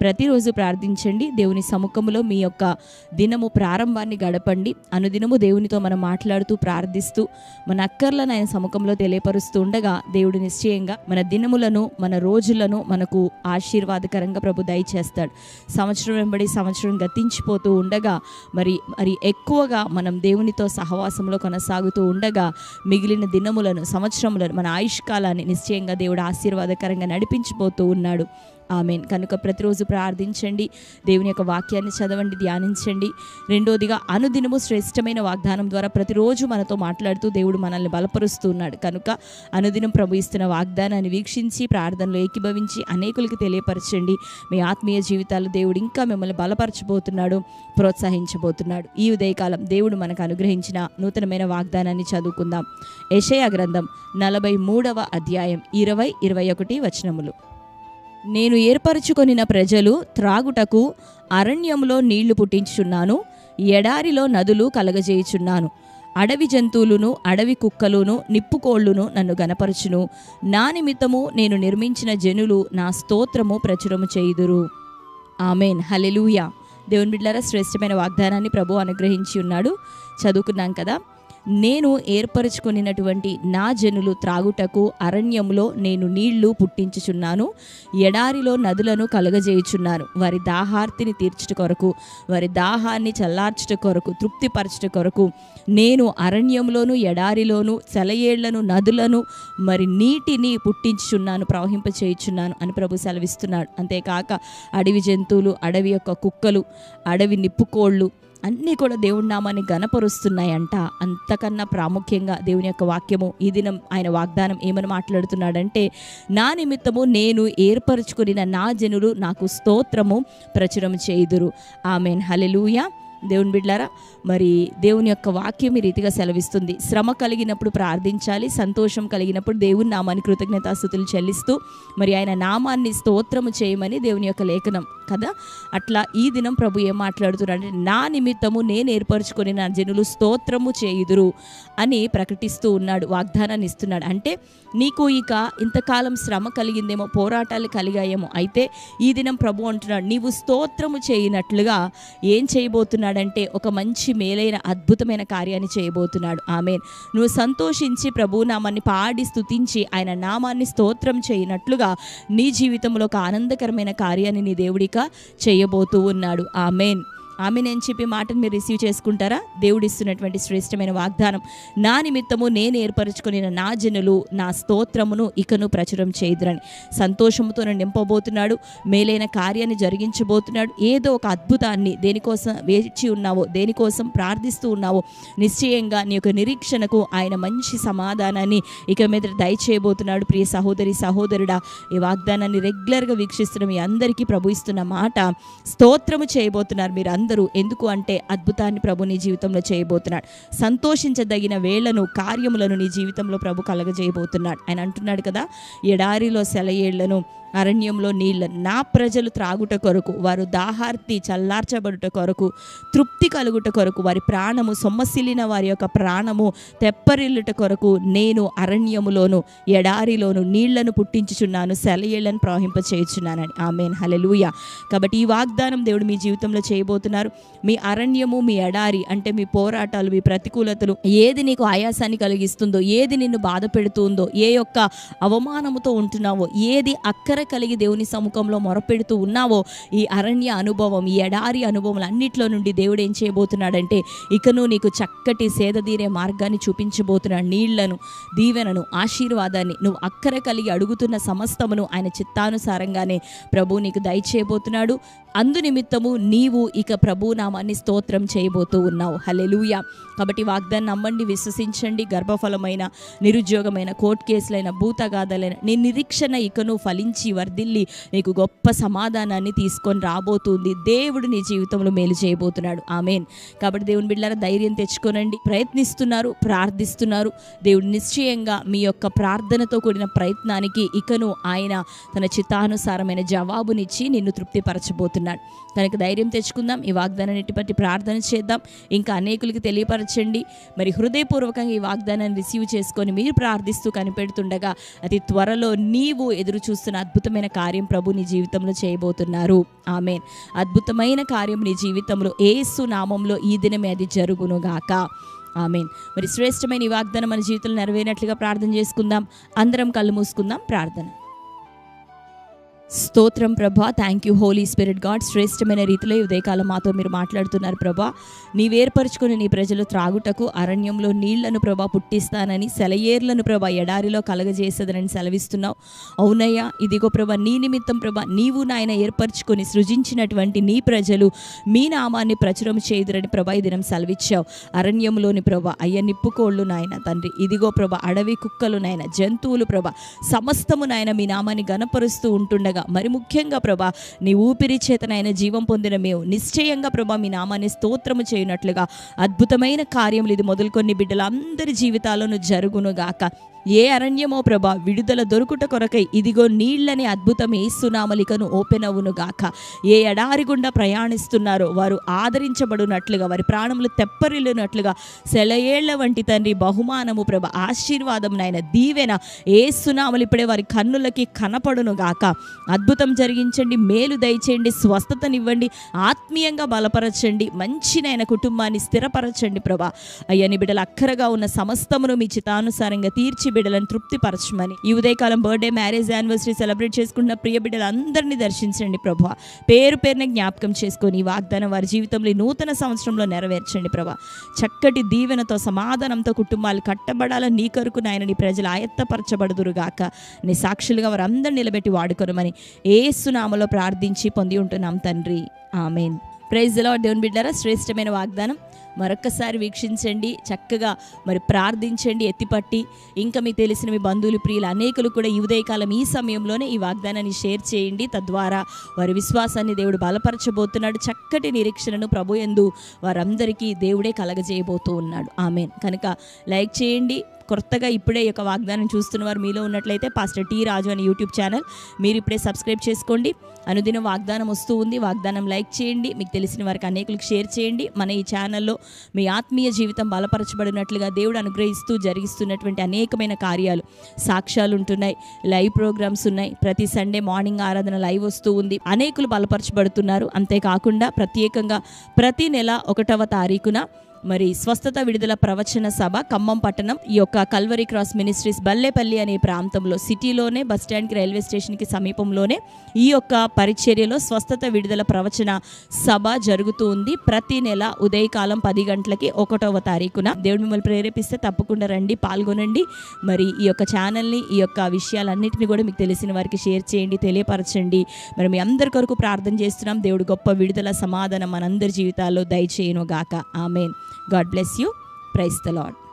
ప్రతిరోజు ప్రార్థించండి. దేవుని సముఖంలో మీ యొక్క దినము ప్రారంభాన్ని గడపండి. అనుదినము దేవునితో మనం మాట్లాడుతూ ప్రార్థిస్తూ మన అక్కర్లను ఆయన సముఖంలో తెలియపరుస్తూ ఉండగా దేవుడు నిశ్చయంగా మన దినములను మన రోజులను మనకు ఆశీర్వాదకరంగా ప్రభు దయచేస్తాడు. సంవత్సరం వెంబడి సంవత్సరం గతించిపోతూ ఉండగా మరి మరి ఎక్కువగా మనం దేవునితో సహవాసంలో కొనసాగుతూ ఉండగా మిగిలిన దినములను సంవత్సరములను మన ఆయుష్కాలాన్ని నిశ్చయంగా దేవుడు ఆశీర్వాదకరంగా నడిపించిపోతూ ఉన్నాడు. ఆమెన్. కనుక ప్రతిరోజు ప్రార్థించండి. దేవుని యొక్క వాక్యాన్ని చదవండి ధ్యానించండి. రెండోదిగా అనుదినము శ్రేష్టమైన వాగ్దానం ద్వారా ప్రతిరోజు మనతో మాట్లాడుతూ దేవుడు మనల్ని బలపరుస్తూ ఉన్నాడు కనుక అనుదినం ప్రభు ఇస్తున్న వాగ్దానాన్ని వీక్షించి ప్రార్థనలో ఏకీభవించి అనేకులకి తెలియపరచండి. మీ ఆత్మీయ జీవితాలు దేవుడు ఇంకా మిమ్మల్ని బలపరచబోతున్నాడు ప్రోత్సహించబోతున్నాడు. ఈ ఉదయకాలం దేవుడు మనకు అనుగ్రహించిన నూతనమైన వాగ్దానాన్ని చదువుకుందాం. యెషయా గ్రంథం నలభై మూడవ అధ్యాయం ఇరవై ఇరవై ఒకటి వచనములు. నేను ఏర్పరచుకొనిన ప్రజలు త్రాగుటకు అరణ్యంలో నీళ్ళు పుట్టించుచున్నాను ఎడారిలో నదులు కలగజేయుచున్నాను. అడవి జంతువులను అడవి కుక్కలును నిప్పుకోళ్ళును నన్ను గనపరచును. నా నిమిత్తము నేను నిర్మించిన జనులు నా స్తోత్రము ప్రచురము చేయుదురు. ఆమెన్. హలెలూయా దేవుని బిడ్డలారా శ్రేష్టమైన వాగ్దానాన్ని ప్రభు అనుగ్రహించి ఉన్నాడు. చదువుకున్నాం కదా. నేను ఏర్పరచుకొనినటువంటి నా జనులు త్రాగుటకు అరణ్యంలో నేను నీళ్ళు పుట్టించుచున్నాను ఎడారిలో నదులను కలగజేయుచున్నాను వారి దాహార్తిని తీర్చుట కొరకు వారి దాహాన్ని చల్లార్చుట కొరకు తృప్తిపరచుట కొరకు నేను అరణ్యంలోను ఎడారిలోను సెలయేళ్ళను నదులను మరి నీటిని పుట్టించుచున్నాను ప్రవహింపచేయుచున్నాను అని ప్రభు సెలవిస్తున్నాడు. అంతేకాక అడవి జంతువులు అడవి యొక్క కుక్కలు అడవి నిప్పుకోళ్ళు అన్నీ కూడా దేవుడి నామాన్ని గనపరుస్తున్నాయంట అంతకన్నా ప్రాముఖ్యంగా దేవుని యొక్క వాక్యము ఈ దినం ఆయన వాగ్దానం ఏమని మాట్లాడుతున్నాడంటే నా నిమిత్తము నేను ఏర్పరచుకున్న నా జనులు నాకు స్తోత్రము ప్రచురం చేయుదురు. ఆమెన్. హలెలూయా దేవుని బిడ్లారా మరి దేవుని యొక్క వాక్యం ఈ రీతిగా సెలవిస్తుంది. శ్రమ కలిగినప్పుడు ప్రార్థించాలి సంతోషం కలిగినప్పుడు దేవుని నామాన్ని కృతజ్ఞతాస్థుతులు చెల్లిస్తూ మరి ఆయన నామాన్ని స్తోత్రము చేయమని దేవుని యొక్క లేఖనం. కదా? అట్లా ఈ దినం ప్రభు ఏం మాట్లాడుతున్నాడంటే నా నిమిత్తము నేను ఏర్పరచుకొని నా జనులు స్తోత్రము చేయుదురు అని ప్రకటిస్తూ ఉన్నాడు వాగ్దానాన్ని ఇస్తున్నాడు. అంటే నీకు ఇక ఇంతకాలం శ్రమ కలిగిందేమో పోరాటాలు కలిగాయేమో అయితే ఈ దినం ప్రభు అంటున్నాడు నీవు స్తోత్రము చేయనట్లుగా ఏం చేయబోతున్నాడంటే ఒక మంచి మేలైన అద్భుతమైన కార్యాన్ని చేయబోతున్నాడు. ఆమె నువ్వు సంతోషించి ప్రభు నామాన్ని పాడి స్తుతించి ఆయన నామాన్ని స్తోత్రం చేయనట్లుగా నీ జీవితంలో ఒక ఆనందకరమైన కార్యాన్ని నీ దేవుడిక చేయబోతూ ఉన్నాడు. ఆమెన్. ఆమె నేను చెప్పి మాటను మీరు రిసీవ్ చేసుకుంటారా? దేవుడు ఇస్తున్నటువంటి శ్రేష్టమైన వాగ్దానం. నా నిమిత్తము నేను ఏర్పరచుకుని నా జనులు నా స్తోత్రమును ఇకను ప్రచురం చేయుదురని. సంతోషంతో నింపబోతున్నాడు మేలైన కార్యాన్ని జరిగించబోతున్నాడు. ఏదో ఒక అద్భుతాన్ని దేనికోసం వేచి ఉన్నావో దేనికోసం ప్రార్థిస్తూ ఉన్నావో నిశ్చయంగా నీ యొక్క నిరీక్షణకు ఆయన మంచి సమాధానాన్ని ఇక మీద దయచేయబోతున్నాడు. ప్రియ సహోదరి సహోదరుడా ఈ వాగ్దానాన్ని రెగ్యులర్గా వీక్షిస్తున్న మీ అందరికీ ప్రభు ఇస్తున్న మాట స్తోత్రము చేయబోతున్నారు మీరు అందరూ ఎందుకు అంటే అద్భుతాన్ని ప్రభు నీ జీవితంలో చేయబోతున్నాడు. సంతోషించదగిన వేళ్ళను కార్యములను నీ జీవితంలో ప్రభు కలగజేయబోతున్నాడు. ఆయన అంటున్నాడు కదా ఎడారిలో సెలయేళ్ళను అరణ్యంలో నీళ్ళ నా ప్రజలు త్రాగుట కొరకు వారు దాహార్తి చల్లార్చబడుట కొరకు తృప్తి కలుగుట కొరకు వారి ప్రాణము సొమ్మసిల్లిన వారి యొక్క ప్రాణము తెప్పరిల్లుట కొరకు నేను అరణ్యములోను ఎడారిలోను నీళ్ళను పుట్టించుచున్నాను సెలయేళ్ళను ప్రవహింపచేయుచున్నానని ఆమెన్. హలెలూయ కాబట్టి ఈ వాగ్దానం దేవుడు మీ జీవితంలో చేయబోతున్నారు. మీ అరణ్యము మీ ఎడారి అంటే మీ పోరాటాలు మీ ప్రతికూలతలు ఏది నీకు ఆయాసాన్ని కలిగిస్తుందో ఏది నిన్ను బాధ పెడుతుందో ఏ యొక్క అవమానముతో ఉంటున్నావో ఏది అక్కర కలిగి దేవుని సముఖంలో మొరపెడుతూ ఉన్నావో ఈ అరణ్య అనుభవం ఈ ఎడారి అనుభవం అన్నిట్లో నుండి దేవుడు ఏం చేయబోతున్నాడంటే ఇకను నీకు చక్కటి సేదదీరే మార్గాన్ని చూపించబోతున్నాడు. నీళ్ళను దీవెనను ఆశీర్వాదాన్ని నువ్వు అక్కర కలిగి అడుగుతున్న సమస్తమును ఆయన చిత్తానుసారంగానే ప్రభు నీకు దయచేయబోతున్నాడు అందు నిమిత్తము నీవు ఇక ప్రభు నామాన్ని స్తోత్రం చేయబోతూ ఉన్నావు. హలెలూయ కాబట్టి వాగ్దాన్ని నమ్మండి విశ్వసించండి. గర్భఫలమైన నిరుద్యోగమైన కోర్టు కేసులైన భూతగాథలైన నీ నిరీక్షణ ఇకను ఫలించి ఫలించి వర్ధిల్లి నీకు గొప్ప సమాధానాన్ని తీసుకొని రాబోతుంది. దేవుడు నీ జీవితంలో మేలు చేయబోతున్నాడు. ఆమెన్. కాబట్టి దేవుని బిడ్డలారా ధైర్యం తెచ్చుకోనండి. ప్రయత్నిస్తున్నారు ప్రార్థిస్తున్నారు. దేవుడు నిశ్చయంగా మీ యొక్క ప్రార్థనతో కూడిన ప్రయత్నానికి ఇకను ఆయన తన చిత్తానుసారమైన జవాబునిచ్చి నిన్ను తృప్తిపరచబోతున్నాడు. కనుక ధైర్యం తెచ్చుకుందాం. ఈ వాగ్దానాన్ని బట్టి ప్రార్థన చేద్దాం. ఇంకా అనేకులకి తెలియపరచండి. మరి హృదయపూర్వకంగా ఈ వాగ్దానాన్ని రిసీవ్ చేసుకొని మీరు ప్రార్థిస్తూ కనిపెడుతుండగా అతి త్వరలో నీవు ఎదురు చూస్తున్న అద్భుతమైన కార్యం ప్రభు నీ జీవితంలో చేయబోతున్నారు. ఆమెన్. అద్భుతమైన కార్యం నీ జీవితంలో ఏసు నామంలో ఈ దినమే అది జరుగునుగాక ఆమెన్. మరి శ్రేష్టమైన ఈ వాగ్దానం మన జీవితంలో నెరవేరినట్లుగా ప్రార్థన చేసుకుందాం. అందరం కళ్ళు మూసుకుందాం. ప్రార్థన. స్తోత్రం ప్రభా. Thank you holy spirit God శ్రేష్టమైన రీతిలో ఉదయకాల ఉదయకాలం మాతో మీరు మాట్లాడుతున్నారు ప్రభా. నీవేర్పరచుకుని నీ ప్రజలు త్రాగుటకు అరణ్యంలో నీళ్ళను ప్రభా పుట్టిస్తానని సెలయేర్లను ప్రభా ఎడారిలో కలగజేసేదనని సెలవిస్తున్నావు. అవునయ్యా ఇదిగో ప్రభా నీ నిమిత్తం ప్రభా నీవు నాయన ఏర్పరచుకొని సృజించినటువంటి నీ ప్రజలు మీ నామాన్ని ప్రచురం చేయుదురని ప్రభా ఈ దినం సెలవిచ్చావు. అరణ్యంలోని ప్రభా అయ్య నిప్పుకోళ్ళు నాయన తండ్రి. ఇదిగో ప్రభా అడవి కుక్కలు నాయన జంతువులు ప్రభా సమస్తము నాయన మీ నామాన్ని గనపరుస్తూ ఉంటుండగా మరి ముఖ్యంగా ప్రభా నీ ఊపిరి చేతనైన జీవం పొందిన మేము నిశ్చయంగా ప్రభా మీ నామాన్ని స్తోత్రము చేయనట్లుగా అద్భుతమైన కార్యములు ఇది మొదలుకొని బిడ్డలందరి జీవితాలను జరుగునుగాక. ఏ అరణ్యమో ప్రభా విడుదల దొరుకుట కొరకై ఇదిగో నీళ్ళని అద్భుతం ఏసునామలికను ఓపెన్ అవును గాక. ఏ ఎడారి గుండా ప్రయాణిస్తున్నారో వారు ఆదరించబడినట్లుగా వారి ప్రాణములు తెప్పరిల్లినట్లుగా సెలయేళ్ళ వంటి తండ్రి బహుమానము ప్రభ ఆశీర్వాదం నాయన దీవెన ఏసునామలు ఇప్పుడే వారి కన్నులకి కనపడును గాక. అద్భుతం జరిగించండి మేలు దయచేయండి స్వస్థతనివ్వండి ఆత్మీయంగా బలపరచండి మంచినైన కుటుంబాన్ని స్థిరపరచండి ప్రభా. అయ్యని బిడ్డలు అక్కరగా ఉన్న సమస్తమును మీ చితానుసారంగా తీర్చి బిడ్డలను తృప్తిపరచమని. ఈ ఉదయకాలం బర్త్డే మ్యారేజ్ యానివర్సరీ సెలబ్రేట్ చేసుకుంటున్న ప్రియ బిడ్డలందరినీ దర్శించండి ప్రభా. పేరు పేరున జ్ఞాపకం చేసుకొని వాగ్దానం వారి జీవితంలో నూతన సంవత్సరంలో నెరవేర్చండి ప్రభా. చక్కటి దీవెనతో సమాధానంతో కుటుంబాలు కట్టబడాలని నీ కొరకు నాయన నీ ప్రజలు ఆయత్తపరచబడుదురుగాక నీ సాక్షులుగా వారందరూ నిలబెట్టి వాడుకొనమని ఏసునామలో ప్రార్థించి పొంది ఉంటున్నాం తండ్రి. ఆమెన్. ప్రైజ్లో దేవుని బిడ్డారా శ్రేష్టమైన వాగ్దానం. మరొక్కసారి వీక్షించండి చక్కగా మరి ప్రార్థించండి ఎత్తిపట్టి. ఇంకా మీకు తెలిసిన మీ బంధువులు ప్రియులు అనేకులు కూడా ఈ ఉదయకాలం ఈ సమయంలోనే ఈ వాగ్దానాన్ని షేర్ చేయండి. తద్వారా వారి విశ్వాసాన్ని దేవుడు బలపరచబోతున్నాడు. చక్కటి నిరీక్షణను ప్రభు ఎందు వారందరికీ దేవుడే కలగజేయబోతూ ఉన్నాడు. ఆమెన్. కనుక లైక్ చేయండి. కొత్తగా ఇప్పుడే యొక్క వాగ్దానం చూస్తున్న వారు మీలో ఉన్నట్లయితే పాస్టర్ టీ రాజు అనే యూట్యూబ్ ఛానల్ మీరు ఇప్పుడే సబ్స్క్రైబ్ చేసుకోండి. అనుదిన వాగ్దానం వస్తూ ఉంది. వాగ్దానం లైక్ చేయండి. మీకు తెలిసిన వారికి అనేకులకు షేర్ చేయండి. మన ఈ ఛానల్లో మీ ఆత్మీయ జీవితం బలపరచబడినట్లుగా దేవుడు అనుగ్రహిస్తూ జరిగిస్తున్నటువంటి అనేకమైన కార్యాలు సాక్ష్యాలు ఉంటున్నాయి. లైవ్ ప్రోగ్రామ్స్ ఉన్నాయి. ప్రతి సండే మార్నింగ్ ఆరాధన లైవ్ వస్తూ ఉంది. అనేకులు బలపరచబడుతున్నారు. అంతేకాకుండా ప్రత్యేకంగా ప్రతి నెల ఒకటవ తారీఖున మరి స్వస్థత విడుదల ప్రవచన సభ ఖమ్మం పట్టణం ఈ యొక్క కల్వరి క్రాస్ మినిస్ట్రీస్ బల్లేపల్లి అనే ప్రాంతంలో సిటీలోనే బస్టాండ్కి రైల్వే స్టేషన్కి సమీపంలోనే ఈ యొక్క పరిచర్యలో స్వస్థత విడుదల ప్రవచన సభ జరుగుతూ ఉంది. ప్రతి నెల ఉదయకాలం పది గంటలకి ఒకటవ తారీఖున దేవుడు మిమ్మల్ని ప్రేరేపిస్తే తప్పకుండా రండి పాల్గొనండి. మరి ఈ యొక్క ఛానల్ని ఈ యొక్క విషయాలన్నింటినీ కూడా మీకు తెలిసిన వారికి షేర్ చేయండి తెలియపరచండి. మరి మీ అందరి కొరకు ప్రార్థన చేస్తున్నాం. దేవుడు గొప్ప విడుదల సమాధానం మనందరి జీవితాల్లో దయచేయను గాక amen. God bless you. Praise the Lord